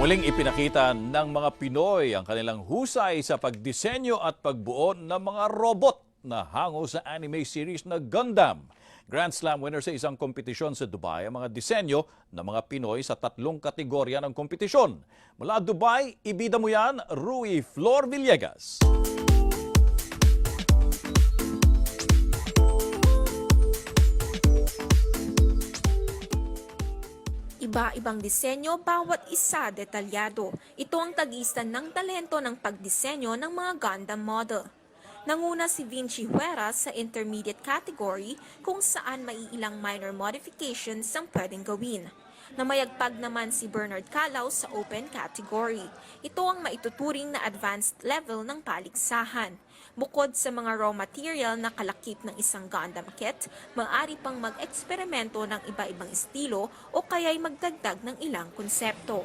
Muling ipinakita ng mga Pinoy ang kanilang husay sa pagdisenyo at pagbuo ng mga robot na hango sa anime series na Gundam. Grand Slam winner sa isang kompetisyon sa Dubai ang mga disenyo ng mga Pinoy sa tatlong kategorya ng kompetisyon. Mula Dubai, ibida mo yan, Rui Flor Villegas. Iba-ibang disenyo, bawat isa detalyado. Ito ang tagistan ng talento ng pagdisenyo ng mga Gundam model. Nanguna si Vinci Huera sa intermediate category kung saan may ilang minor modifications ang pwedeng gawin. Namayagpag naman si Bernard Calaw sa open category. Ito ang maituturing na advanced level ng paligsahan. Bukod sa mga raw material na kalakip ng isang Gundam kit, maaari pang mag-eksperimento ng iba-ibang estilo o kaya'y magdagdag ng ilang konsepto.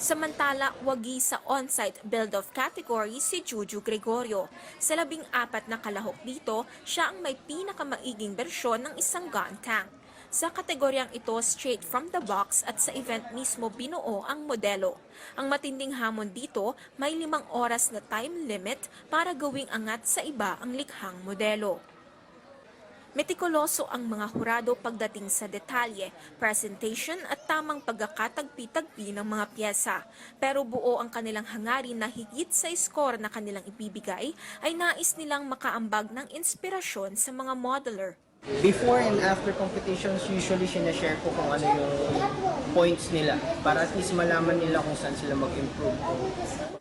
Samantala, wagi sa on-site build-off category si Juju Gregorio. Sa labing apat na kalahok dito, siya ang may pinakamaiging bersyon ng isang gun tank. Sa kategoryang ito, straight from the box at sa event mismo binuo ang modelo. Ang matinding hamon dito, may limang oras na time limit para gawing angat sa iba ang likhang modelo. Metikuloso ang mga hurado pagdating sa detalye, presentation at tamang pagkakatagpi-tagpi ng mga pyesa. Pero buo ang kanilang hangarin na higit sa score na kanilang ibibigay ay nais nilang makaambag ng inspirasyon sa mga modeler. Before and after competitions, usually sinashare ko kung ano yung points nila para at least malaman nila kung saan sila mag-improve.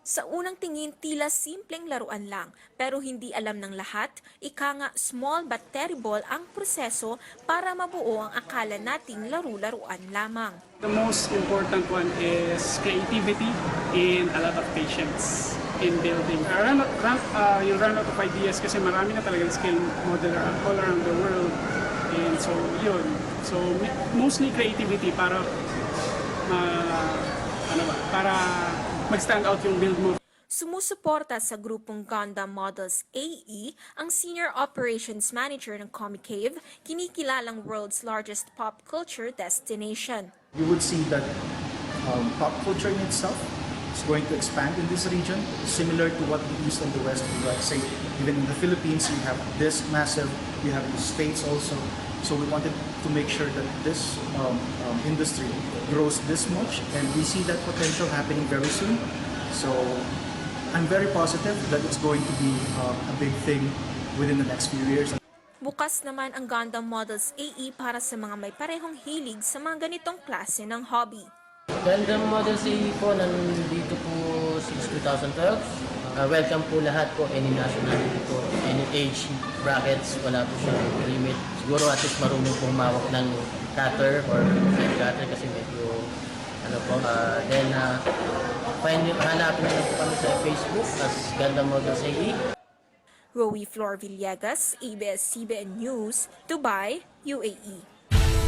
Sa unang tingin, tila simpleng laruan lang, pero hindi alam ng lahat, ika nga small but terrible ang proseso para mabuo ang akala nating laro-laruan lamang. The most important one is creativity and a lot of patience in building. Uh, run, out- run, uh, yung run out of ideas kasi marami na talagang skill modeler all around the world. And so, yun. So, mostly creativity para ma, ano ba, para mag-stand out yung build mo. Sumusuporta sa grupong Gundam Models AE ang Senior Operations Manager ng Comic Cave, kinikilalang world's largest pop culture destination. you would see that um, pop culture in itself is going to expand in this region, similar to what the East and the West do. Like say, even in the Philippines, you have this massive, you have the States also. So we wanted to make sure that this um, um, industry grows this much, and we see that potential happening very soon. So I'm very positive that it's going to be um, a big thing within the next few years. Bukas naman ang Gundam Models AE para sa mga may parehong hilig sa mga ganitong klase ng hobby. Gundam Model CE po, nandito po since 2012. Uh, welcome po lahat po, any nationality po, any age brackets, wala po siyang limit. Siguro at least marunong pong mawak ng cutter or head cutter kasi medyo ano po. Uh, then, uh, find, hanapin niyo po kami sa Facebook as Gundam Model CE. Rowie Flor Villegas, ABS-CBN News, Dubai, UAE.